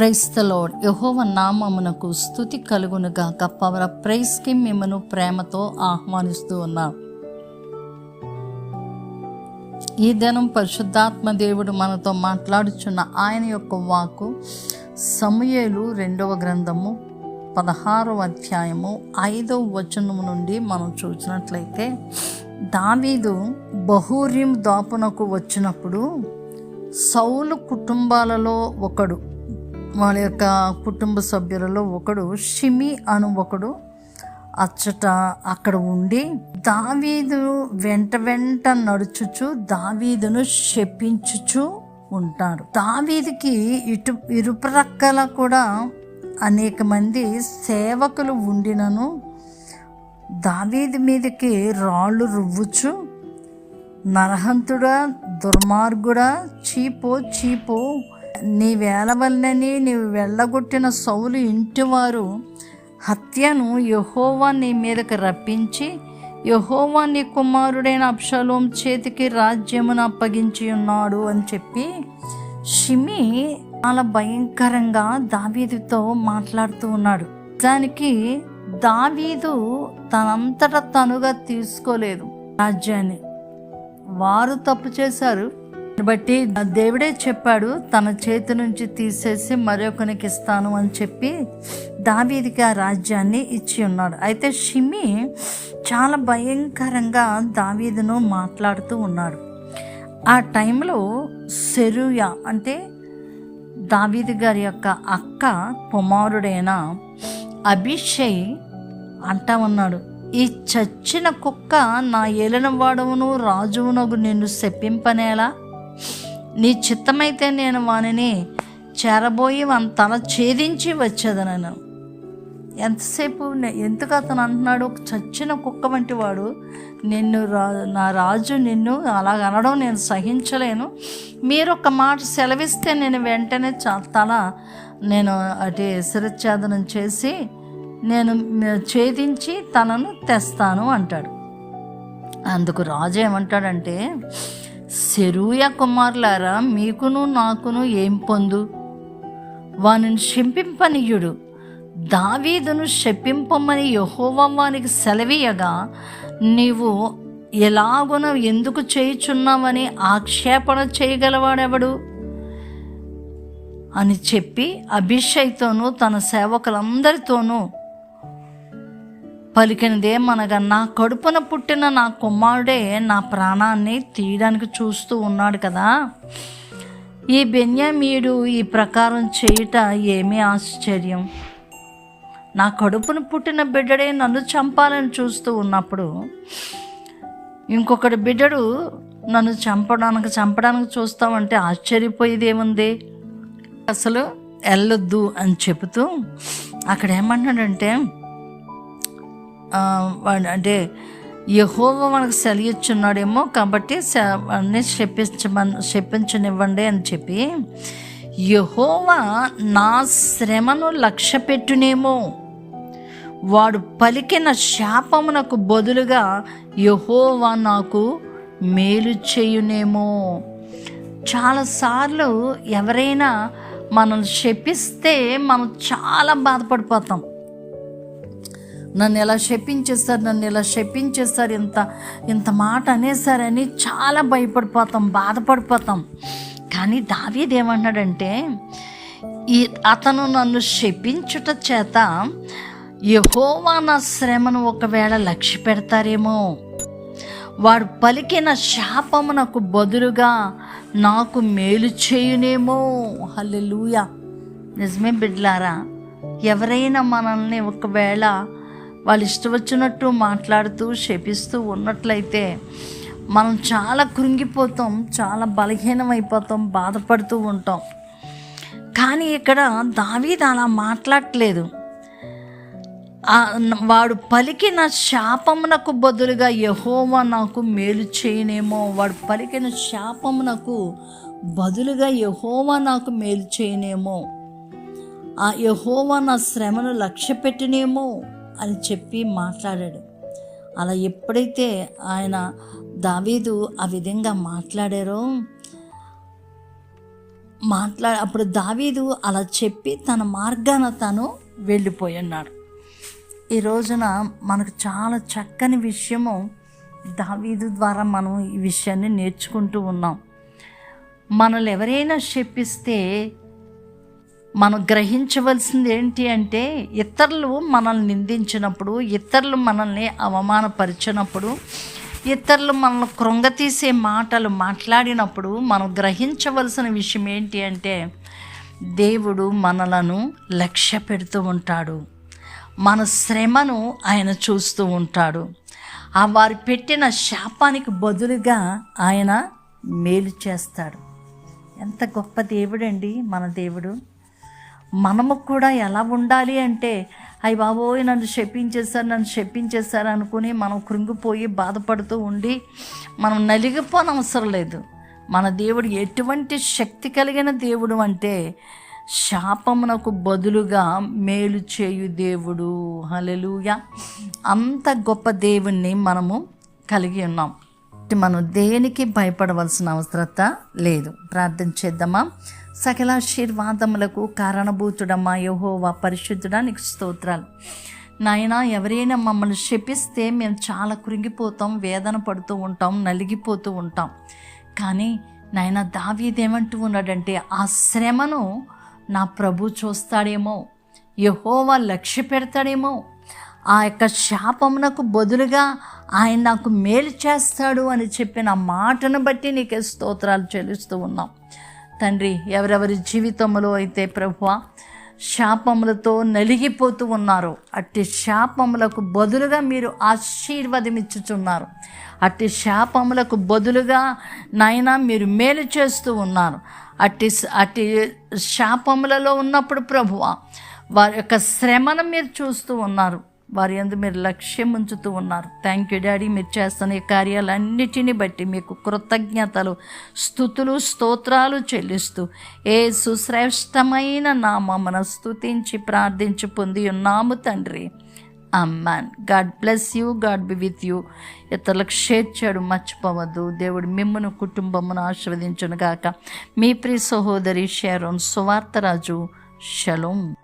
ప్రైస్తలోడ్ యహోవ నామమునకు స్థుతి కలుగునుగాక. పవర్ ప్రైస్కి మిమ్మను ప్రేమతో ఆహ్వానిస్తూ ఉన్నాం. ఈ దినం పరిశుద్ధాత్మ దేవుడు మనతో మాట్లాడుచున్న ఆయన యొక్క వాకు సమయలు రెండవ గ్రంథము పదహారవ అధ్యాయము ఐదవ వచనము నుండి మనం చూసినట్లయితే దావీదు బహూర్యం దాపునకు వచ్చినప్పుడు సౌలు కుటుంబాలలో ఒకడు వాళ్ళ యొక్క కుటుంబ సభ్యులలో ఒకడు షిమి అను ఒకడు. అచ్చట అక్కడ ఉండి దావీదు వెంట వెంట నడుచుచు దావీదును శపించుచు ఉంటాడు దావీదికి ఇటు ఇరుప్రక్కల కూడా అనేక మంది సేవకులు ఉండినను. దావీది మీదకి రాళ్ళు రువ్వుచు నరహంతుడా దుర్మార్గుడా చీపో చీపో నీ వేల వల్లనే నీవు వెళ్ళగొట్టిన సౌలు ఇంటివారు హత్యను యహోవా నీ మీదకి రప్పించి యహోవా నీ కుమారుడైన అప్షలోం చేతికి రాజ్యమును అప్పగించి ఉన్నాడు అని చెప్పి షిమి చాలా భయంకరంగా దావీదుతో మాట్లాడుతూ ఉన్నాడు. దానికి దావీదు తనంతట తనుగా తీసుకోలేదు రాజ్యాన్ని. వారు తప్పు చేశారు. బట్టి దేవుడే చెప్పాడు తన చేతి నుంచి తీసేసి మరొకనికి ఇస్తాను అని చెప్పి దావీదికి ఆ రాజ్యాన్ని ఇచ్చి ఉన్నాడు. అయితే షిమి చాలా భయంకరంగా దావీదును మాట్లాడుతూ ఉన్నాడు. ఆ టైంలో సెరుయా అంటే దావీది గారి యొక్క అక్క కుమారుడైన అభిషయ్ అంటా ఉన్నాడు ఈ చచ్చిన కుక్క నా ఏలినవాడవును రాజువునగు నిన్ను శప్పింపనేలా నీ చిత్తమైతే నేను వానిని చేరబోయి వాని తల ఛేదించి వచ్చేదనను. ఎంతసేపు ఎందుకు అతను అంటున్నాడు? ఒక చచ్చిన కుక్క వంటి వాడు. నిన్ను రా నా రాజు నిన్ను అలాగ అనడం నేను సహించలేను. మీరు ఒక మాట సెలవిస్తే నేను వెంటనే తల నేను అటు శిరఛేదనం చేసి నేను ఛేదించి తనను తెస్తాను అంటాడు. అందుకు రాజు ఏమంటాడంటే సెరూయ కుమారులారా మీకును నాకును ఏం పొందు? వానిని శంపింపనీయుడు. దావీదును శపింపమని యహోవా వానికి సెలవీయగా నీవు ఎలాగున ఎందుకు చేయుచున్నావని ఆక్షేపణ చేయగలవాడెవడు? అని చెప్పి అభిషయ్తోనూ తన సేవకులందరితోనూ పలికినదేమనగా నా కడుపున పుట్టిన నా కుమారుడే నా ప్రాణాన్ని తీయడానికి చూస్తూ ఉన్నాడు కదా. ఈ బెన్యామీయుడు ఈ ప్రకారం చేయుట ఏమీ ఆశ్చర్యం. నా కడుపున పుట్టిన బిడ్డడే నన్ను చంపాలని చూస్తూ ఉన్నప్పుడు ఇంకొకటి బిడ్డడు నన్ను చంపడానికి చంపడానికి చూస్తామంటే ఆశ్చర్యపోయేది ఏముంది అసలు వెళ్ళొద్దు అని చెబుతూ అక్కడ ఏమన్నాడంటే అంటే యహోవ మనకు సెలయిచ్చున్నాడేమో కాబట్టి అన్నీ చెప్పించమని చెప్పించనివ్వండి అని చెప్పి యహోవా నా శ్రమను లక్ష్య పెట్టునేమో వాడు పలికిన శాపమునకు బదులుగా యహోవా నాకు మేలు చేయునేమో. చాలాసార్లు ఎవరైనా మనం శపిస్తే మనం చాలా బాధపడిపోతాం. నన్ను ఎలా శపించేస్తారు నన్ను ఎలా శపించేస్తారు ఇంత ఇంత మాట అనేసారని చాలా భయపడిపోతాం బాధపడిపోతాం. కానీ దావీది ఏమన్నాడంటే ఈ అతను నన్ను శపించుట చేత యహోవా నా శ్రమను ఒకవేళ లక్ష్య పెడతారేమో. వాడు పలికిన శాపమునకు బదులుగా నాకు మేలు చేయునేమో. హల్లెలూయా. నిజమే బిడ్లారా ఎవరైనా మనల్ని ఒకవేళ వాళ్ళు ఇష్టం వచ్చినట్టు మాట్లాడుతూ శపిస్తూ ఉన్నట్లయితే మనం చాలా కృంగిపోతాం చాలా బలహీనమైపోతాం బాధపడుతూ ఉంటాం. కానీ ఇక్కడ దావీద్ అలా మాట్లాడట్లేదు. వాడు పలికిన శాపమునకు బదులుగా యహోవా నాకు మేలు చేయనేమో వాడు పలికిన శాపమునకు బదులుగా యహోవా నాకు మేలు చేయనేమో ఆ యహోవా నా శ్రమను లక్ష్య పెట్టినేమో అని చెప్పి మాట్లాడాడు. అలా ఎప్పుడైతే ఆయన దావీదు ఆ విధంగా మాట్లాడారో మాట్లా అప్పుడు దావీదు అలా చెప్పి తన మార్గాన తను వెళ్ళిపోయి ఉన్నాడు. ఈ రోజున మనకు చాలా చక్కని విషయము దావీదు ద్వారా మనం ఈ విషయాన్ని నేర్చుకుంటూ ఉన్నాం. మనల్ని ఎవరైనా చెప్పిస్తే మనం గ్రహించవలసింది ఏంటి అంటే ఇతరులు మనల్ని నిందించినప్పుడు ఇతరులు మనల్ని అవమానపరిచినప్పుడు ఇతరులు మనల్ని కృంగతీసే మాటలు మాట్లాడినప్పుడు మనం గ్రహించవలసిన విషయం ఏంటి అంటే దేవుడు మనలను లక్ష్య పెడుతూ ఉంటాడు. మన శ్రమను ఆయన చూస్తూ ఉంటాడు. ఆ వారు పెట్టిన శాపానికి బదులుగా ఆయన మేలు చేస్తాడు. ఎంత గొప్ప దేవుడండి మన దేవుడు. మనము కూడా ఎలా ఉండాలి అంటే అయ్యి బాబోయ్ నన్ను శపించేశారు నన్ను శపించేశారు అనుకుని మనం కృంగిపోయి బాధపడుతూ ఉండి మనం నలిగిపోనవసరం లేదు. మన దేవుడు ఎటువంటి శక్తి కలిగిన దేవుడు అంటే శాపమునకు బదులుగా మేలు చేయు దేవుడు. హలెలుయ అంత గొప్ప దేవుణ్ణి మనము కలిగి ఉన్నాం. మనం దేనికి భయపడవలసిన అవసరత లేదు. ప్రార్థన చేద్దామా? సకలాశీర్వాదములకు కారణభూతుడమ్మా యహోవా పరిశుద్ధుడా నీకు స్తోత్రాలు. నాయన ఎవరైనా మమ్మల్ని శపిస్తే మేము చాలా కృంగిపోతాం వేదన పడుతూ ఉంటాం నలిగిపోతూ ఉంటాం. కానీ నాయన దావీదేమంటూ ఉన్నాడంటే ఆ శ్రమను నా ప్రభు చూస్తాడేమో యహోవా లక్ష్య పెడతాడేమో. ఆ యొక్క శాపమునకు బదులుగా ఆయన నాకు మేలు చేస్తాడు అని చెప్పిన మాటను బట్టి నీకే స్తోత్రాలు చెల్లిస్తూ ఉన్నాం. తండ్రి ఎవరెవరి జీవితంలో అయితే ప్రభువ శాపములతో నలిగిపోతూ ఉన్నారు అట్టి శాపములకు బదులుగా మీరు ఆశీర్వదమిచ్చుచున్నారు అట్టి శాపములకు బదులుగా నాయన మీరు మేలు చేస్తూ ఉన్నారు. అట్టి అట్టి శాపములలో ఉన్నప్పుడు ప్రభువ వారి యొక్క శ్రమను మీరు చూస్తూ ఉన్నారు. వారి అందు మీరు లక్ష్యం ఉంచుతూ ఉన్నారు. థ్యాంక్ యూ డాడీ మీరు చేస్తున్న ఈ కార్యాలన్నిటిని బట్టి మీకు కృతజ్ఞతలు స్థుతులు స్తోత్రాలు చెల్లిస్తూ ఏ సుశ్రేష్టమైన నామమున స్థుతించి ప్రార్థించి పొంది ఉన్నాము తండ్రి. Amen God bless you God be with you ఇతరులకు షేర్ చేయడం మర్చిపోవద్దు. దేవుడు మిమ్మను కుటుంబమును ఆశీర్వదించును గాక మీ ప్రియ సహోదరి షేరోన్ సువార్తరాజు షలోం